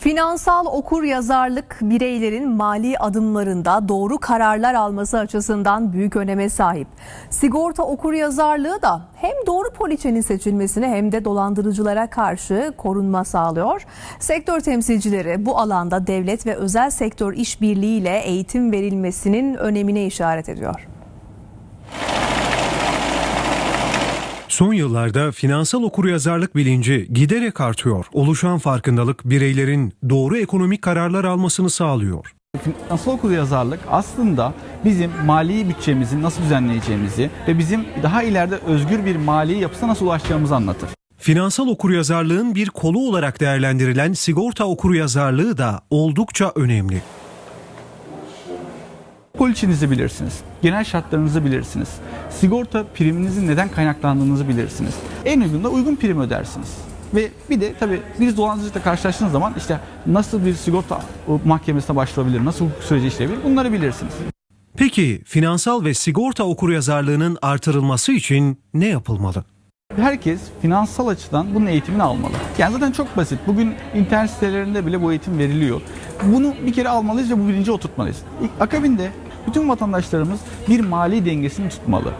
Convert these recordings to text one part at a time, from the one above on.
Finansal okur yazarlık bireylerin mali adımlarında doğru kararlar alması açısından büyük öneme sahip. Sigorta okur yazarlığı da hem doğru poliçenin seçilmesine hem de dolandırıcılara karşı korunma sağlıyor. Sektör temsilcileri bu alanda devlet ve özel sektör işbirliğiyle eğitim verilmesinin önemine işaret ediyor. Son yıllarda finansal okuryazarlık bilinci giderek artıyor. Oluşan farkındalık bireylerin doğru ekonomik kararlar almasını sağlıyor. Finansal okuryazarlık aslında bizim mali bütçemizi nasıl düzenleyeceğimizi ve bizim daha ileride özgür bir mali yapısına nasıl ulaşacağımızı anlatır. Finansal okuryazarlığın bir kolu olarak değerlendirilen sigorta okuryazarlığı da oldukça önemli. Poliçenizi bilirsiniz, genel şartlarınızı bilirsiniz, sigorta priminizin neden kaynaklandığınızı bilirsiniz. En uygun da uygun prim ödersiniz. Ve bir de tabii bir dolandırıcılıkla karşılaştığınız zaman işte nasıl bir sigorta mahkemesine başvurabilir, nasıl hukuk süreci işleyebilir bunları bilirsiniz. Peki finansal ve sigorta okuryazarlığının artırılması için ne yapılmalı? Herkes finansal açıdan bunun eğitimini almalı. Yani zaten çok basit. Bugün internet sitelerinde bile bu eğitim veriliyor. Bunu bir kere almalıyız ve bu bilinci oturtmalıyız. Akabinde bütün vatandaşlarımız bir mali dengesini tutmalı.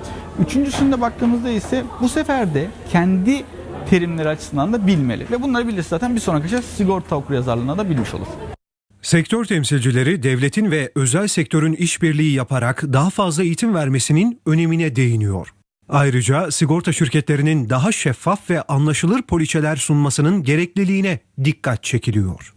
Üçüncüsünde baktığımızda ise bu sefer de kendi terimleri açısından da bilmeli. Ve bunları bilirse zaten bir sonraki şey sigorta okuryazarlığına da bilmiş olur. Sektör temsilcileri devletin ve özel sektörün işbirliği yaparak daha fazla eğitim vermesinin önemine değiniyor. Ayrıca sigorta şirketlerinin daha şeffaf ve anlaşılır poliçeler sunmasının gerekliliğine dikkat çekiliyor.